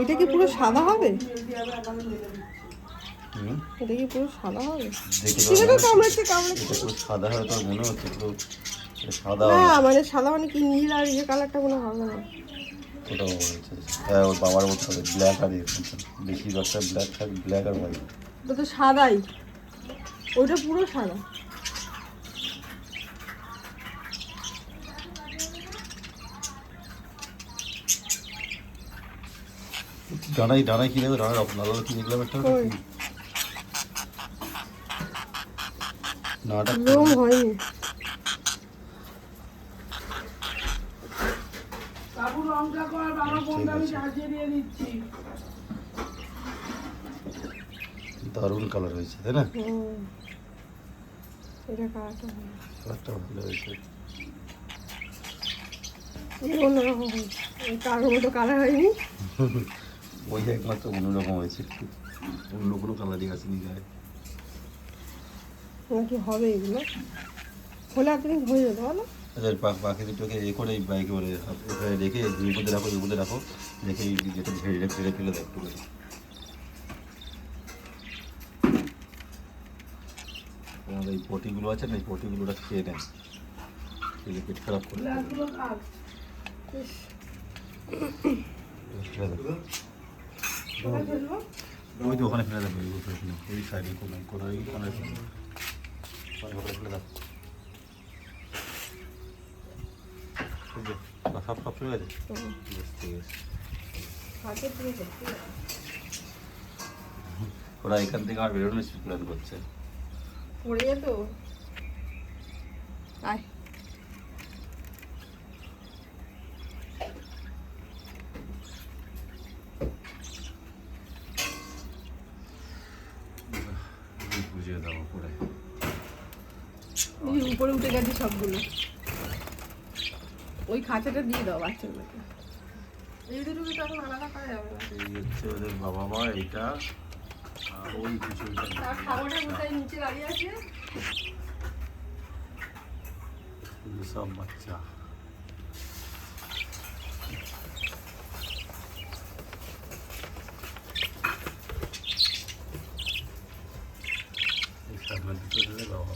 এটা কি পুরো সাদা হবে? এটা কি পুরো সাদা হবে? তো কামড়াচ্ছে কামড়াচ্ছে? সাদা হয় তোর মনে হচ্ছে পুরো সাদা না মানে সাদা মানে কি নীল আর ইয়ে কালারটা কোনো ভালো না। ওটাও হয়েছে। হ্যাঁ ওর বাবার মতো হবে। ব্ল্যাক আর বেশিরভাগটা ব্ল্যাক থাকে ব্ল্যাক আর হোয়াইট ওটা তো সাদাই। ওইটা পুরো সাদা। ডানাই ডানাই কিনে দেবে ডানার লাল কিনে দিলাম একটা? নাটা লোম হয়নি বাবু লঙ্কা কর বাবা আমি সাজিয়ে দিয়ে দিচ্ছি। দারুণ কালার হয়েছে তাই না। এটা কালারটা ভালো। কালারটা ভালো হয়েছে। এই অন্যরকম হয়েছে। কারোর মতো কালার হয়নি। ওই একমাত্র অন্যরকম হয়েছে একটু। অন্য কোনো কালারই আসেনি গায়ে। নাকি হবে এগুলো? হলে আপনি হয়ে যেত বলো পাখি দুটোকে এ করে বাইকে বলে রেখে মধ্যে রাখো এর মধ্যে রাখো রেখে এই যেটা ঝেড়ে ফেলে ফেলে দেয় একটু করে। আমাদের এই পটিগুলো আছে না এই পটিগুলোটা খেয়ে নেয়। পেট খারাপ করে। ওই তো ওখানে ফেলে দেবে ওই সাইডে কোনায় কোনায় ফেলে দেবে। ওখানে ওখানে ফেলে দাও এই যে, সব সব চলে গেছে? হুম। বেশ, ঠিক আছে। হাতে দিয়ে দেখতে হবে। ওরা এখান থেকে আর বেরোনোর প্ল্যান করছে। পড়ে যেত আয়। বুঝিয়ে দেবো উপরে উঠে গেছে সবগুলো। ওই খাঁচাটা দিয়ে দাও বাচ্চাগুলোকে এই দুটোকে তো এখন আলাদা করা যাবে না এই হচ্ছে ওদের বাবা মা এটা আর ওই কিছু তার খাবারটা কোথায় নিচে দাঁড়িয়ে আছে সব বাচ্চা সামনে দুটো বাবা